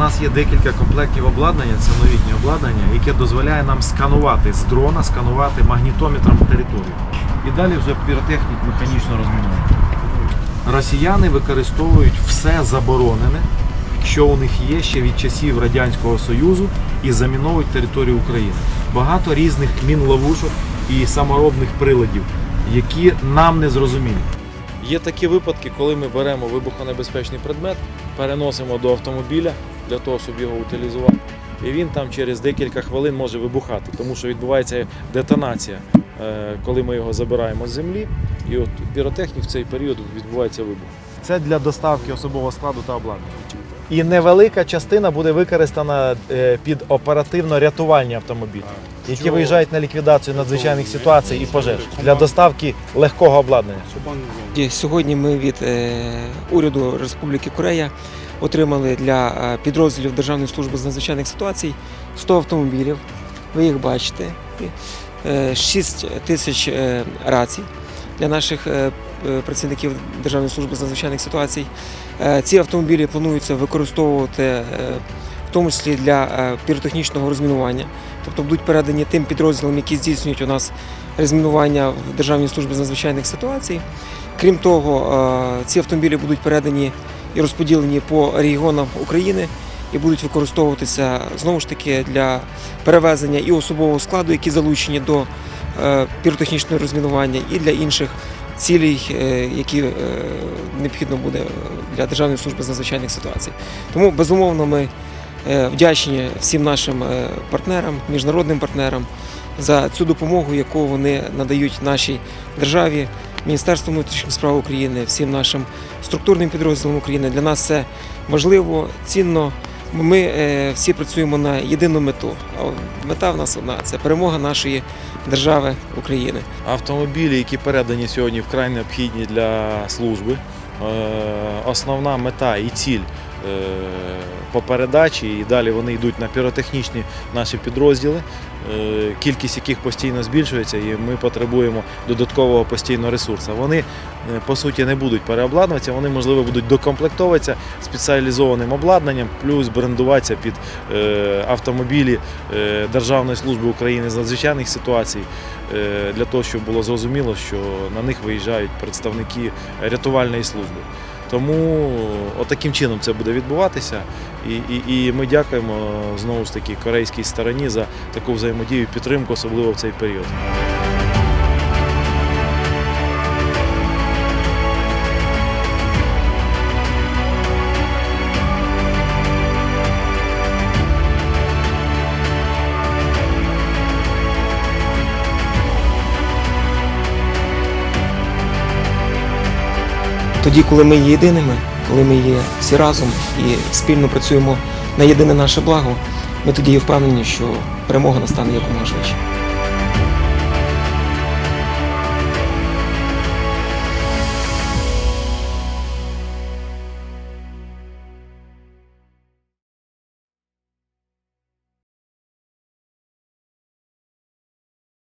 нас є декілька комплектів обладнання, це новітнє обладнання, яке дозволяє нам сканувати з дрона, сканувати магнітометром територію. І далі вже піротехнік механічно розмінує. Росіяни використовують все заборонене, що у них є ще від часів Радянського Союзу, і заміновують територію України. Багато різних мінловушок і саморобних приладів, які нам не зрозумілі. Є такі випадки, коли ми беремо вибухонебезпечний предмет, переносимо до автомобіля для того, щоб його утилізувати. І він там через декілька хвилин може вибухати, тому що відбувається детонація, е, коли ми його забираємо з землі. І от піротехнік в цей період відбувається вибух. Це для доставки особового складу та обладнання. І невелика частина буде використана е, під оперативно-рятувальні автомобілі, які виїжджають на ліквідацію надзвичайних ситуацій і пожеж для доставки легкого обладнання. І Сьогодні ми від е, уряду Республіки Корея отримали для е, підрозділів Державної служби з надзвичайних ситуацій 100 автомобілів. Ви їх бачите. Е, 6 тисяч е, рацій для наших е, е, працівників Державної служби з надзвичайних ситуацій. Е, Ці автомобілі плануються використовувати е, в тому числі для е, піротехнічного розмінування, тобто будуть передані тим підрозділам, які здійснюють у нас розмінування в Державній службі з надзвичайних ситуацій. Крім того, е, ці автомобілі будуть передані і розподілені по регіонам України і будуть використовуватися знову ж таки для перевезення і особового складу, які залучені до е, піротехнічного розмінування, і для інших цілей, е, які е, необхідно буде для Державної служби з надзвичайних ситуацій. Тому безумовно ми вдячні всім нашим партнерам, міжнародним партнерам за цю допомогу, яку вони надають нашій державі. Міністерству внутрішніх справ України, всім нашим структурним підрозділом України. Для нас це важливо, цінно. Ми е, всі працюємо на єдину мету. Мета в нас одна це перемога нашої держави України. Автомобілі, які передані сьогодні вкрай необхідні для служби. Е, Основна мета і ціль по передачі, і далі вони йдуть на піротехнічні наші підрозділи, е, кількість яких постійно збільшується, і ми потребуємо додаткового постійного ресурсу. Вони е, по суті не будуть переобладнуватися, вони можливо будуть докомплектовуватися спеціалізованим обладнанням, плюс брендуватися під е, автомобілі е, Державної служби України з надзвичайних ситуацій е, для того, щоб було зрозуміло, що на них виїжджають представники рятувальної служби. Тому отаким чином це буде відбуватися. І, і, і ми дякуємо е, знову ж таки корейській стороні за таку взаємодію і підтримку, особливо в цей період. Тоді, коли ми є єдиними, коли ми є всі разом і спільно працюємо на єдине наше благо, ми тоді є впевнені, що перемога настане якомога швидше.